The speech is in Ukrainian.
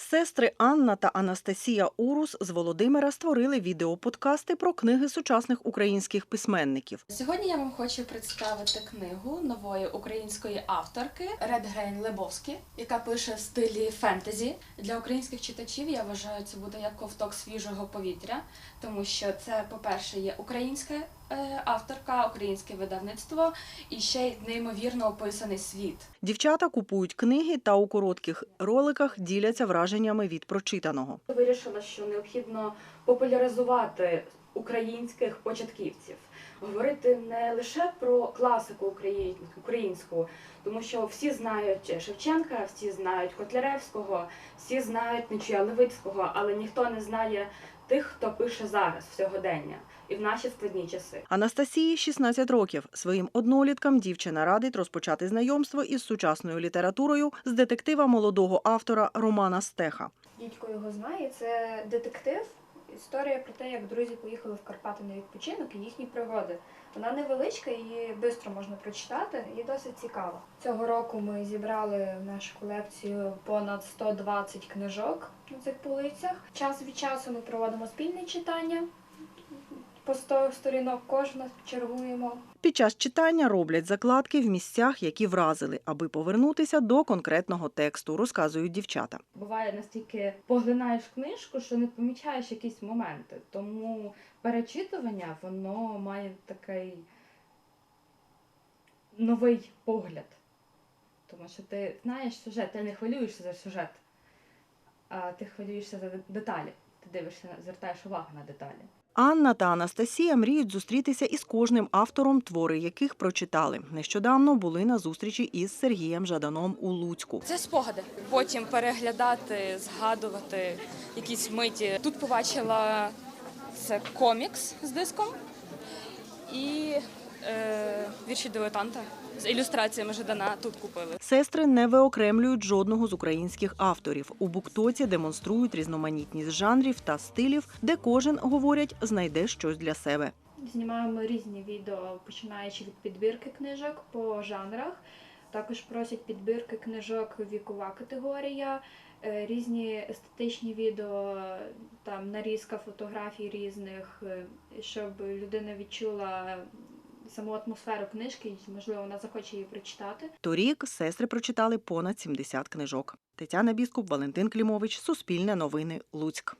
Сестри Анна та Анастасія Урус з Володимира створили відеоподкасти про книги сучасних українських письменників. Сьогодні я вам хочу представити книгу нової української авторки Редгрейн Лебовські, яка пише в стилі фентезі. Для українських читачів я вважаю, це буде як ковток свіжого повітря, тому що це, по-перше, є українська е, авторка, українське видавництво і ще й неймовірно описаний світ. Дівчата купують книги та у коротких роликах діляться враженнями від прочитаного. Вирішила, що необхідно популяризувати українських початківців, говорити не лише про класику украї- українську, тому що всі знають Шевченка, всі знають Котляревського, всі знають Нечуя Левицького, але ніхто не знає тих, хто пише зараз в сьогодення і в наші складні часи. Анастасії 16 років. Своїм одноліткам дівчина радить розпочати знайомство із сучасною літературою з детектива молодого автора Романа Стеха. Дідько його знає. Це детектив. Історія про те, як друзі поїхали в Карпати на відпочинок і їхні пригоди. Вона невеличка, її швидко можна прочитати і досить цікава. Цього року ми зібрали в нашу колекцію понад 120 книжок на цих полицях. Час від часу ми проводимо спільне читання. По 100 сторінок кожна чергуємо. Під час читання роблять закладки в місцях, які вразили, аби повернутися до конкретного тексту, розказують дівчата. буває настільки поглинаєш книжку, що не помічаєш якісь моменти. Тому перечитування воно має такий новий погляд. Тому що ти знаєш сюжет, ти не хвилюєшся за сюжет, а ти хвилюєшся за деталі. Ти дивишся, звертаєш увагу на деталі. Анна та Анастасія мріють зустрітися із кожним автором, твори яких прочитали. Нещодавно були на зустрічі із Сергієм Жаданом у Луцьку. Це спогади. Потім переглядати, згадувати якісь миті. Тут побачила це комікс з диском і е, вірші дилетанта з ілюстраціями Жадана тут купили. Сестри не виокремлюють жодного з українських авторів. У буктоці демонструють різноманітність жанрів та стилів, де кожен говорять знайде щось для себе. Знімаємо різні відео, починаючи від підбірки книжок по жанрах. Також просять підбірки книжок вікова категорія, е, різні естетичні відео, там нарізка фотографій різних, е, щоб людина відчула саму атмосферу книжки, і, можливо, вона захоче її прочитати. Торік сестри прочитали понад 70 книжок. Тетяна Біскуп, Валентин Клімович, Суспільне новини, Луцьк.